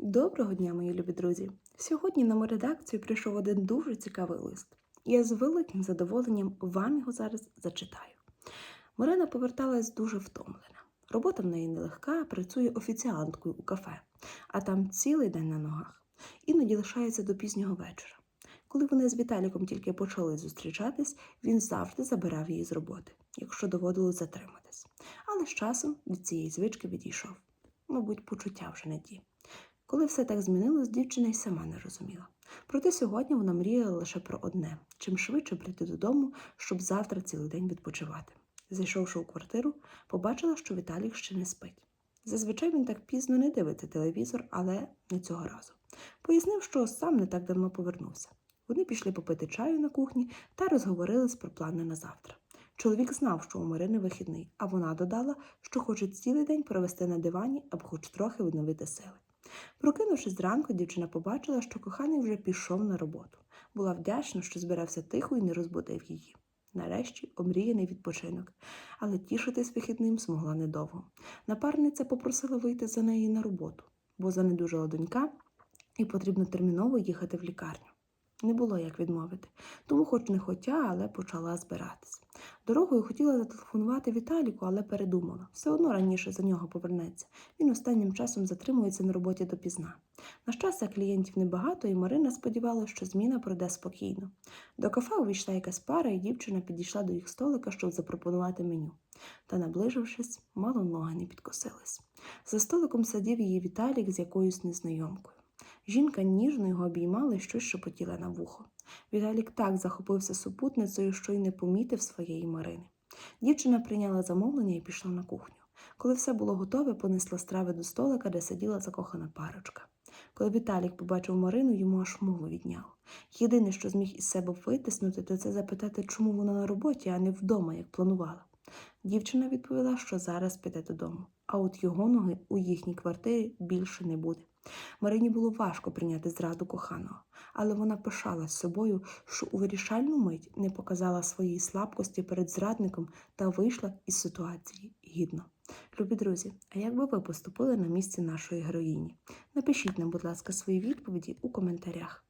Доброго дня, мої любі друзі! Сьогодні на мою редакцію прийшов один дуже цікавий лист. Я з великим задоволенням вам його зараз зачитаю. Марина поверталась дуже втомлена. Робота в неї нелегка, працює офіціанткою у кафе, а там цілий день на ногах. Іноді лишається до пізнього вечора. Коли вони з Віталіком тільки почали зустрічатись, він завжди забирав її з роботи, якщо доводилось затриматись. Але з часом від цієї звички відійшов. Мабуть, почуття вже не ті. Коли все так змінилось, дівчина й сама не розуміла. Проте сьогодні вона мріяла лише про одне чим швидше прийти додому, щоб завтра цілий день відпочивати. Зайшовши у квартиру, побачила, що Віталік ще не спить. Зазвичай він так пізно не дивиться телевізор, але не цього разу. Пояснив, що сам не так давно повернувся. Вони пішли попити чаю на кухні та розговорились про плани на завтра. Чоловік знав, що у Марини вихідний, а вона додала, що хоче цілий день провести на дивані або хоч трохи відновити сили. Прокинувшись зранку, дівчина побачила, що коханий вже пішов на роботу. Була вдячна, що збирався тихо і не розбудив її. Нарешті омріяний відпочинок, але тішитись вихідним змогла недовго. Напарниця попросила вийти за неї на роботу, бо занедужала донька і потрібно терміново їхати в лікарню. Не було як відмовити, тому, хоч не хотя, але почала збиратись. Дорогою хотіла зателефонувати Віталіку, але передумала. Все одно раніше за нього повернеться. Він останнім часом затримується на роботі допізна. На щастя, клієнтів небагато, і Марина сподівалася, що зміна пройде спокійно. До кафе увійшла якась пара, і дівчина підійшла до їх столика, щоб запропонувати меню. Та, наближившись, мало ноги не підкосились. За столиком сидів її Віталік з якоюсь незнайомкою. Жінка ніжно його обіймала і щось шепотіла на вухо. Віталік так захопився супутницею, що й не помітив своєї Марини. Дівчина прийняла замовлення і пішла на кухню. Коли все було готове, понесла страви до столика, де сиділа закохана парочка. Коли Віталік побачив Марину, йому аж мову відняло. Єдине, що зміг із себе витиснути, то це запитати, чому вона на роботі, а не вдома, як планувала. Дівчина відповіла, що зараз піде додому, а от його ноги у їхній квартирі більше не буде. Марині було важко прийняти зраду коханого, але вона пишалась собою, що у вирішальну мить не показала своєї слабкості перед зрадником та вийшла із ситуації гідно. Любі друзі, а як би ви поступили на місці нашої героїні? Напишіть нам, будь ласка, свої відповіді у коментарях.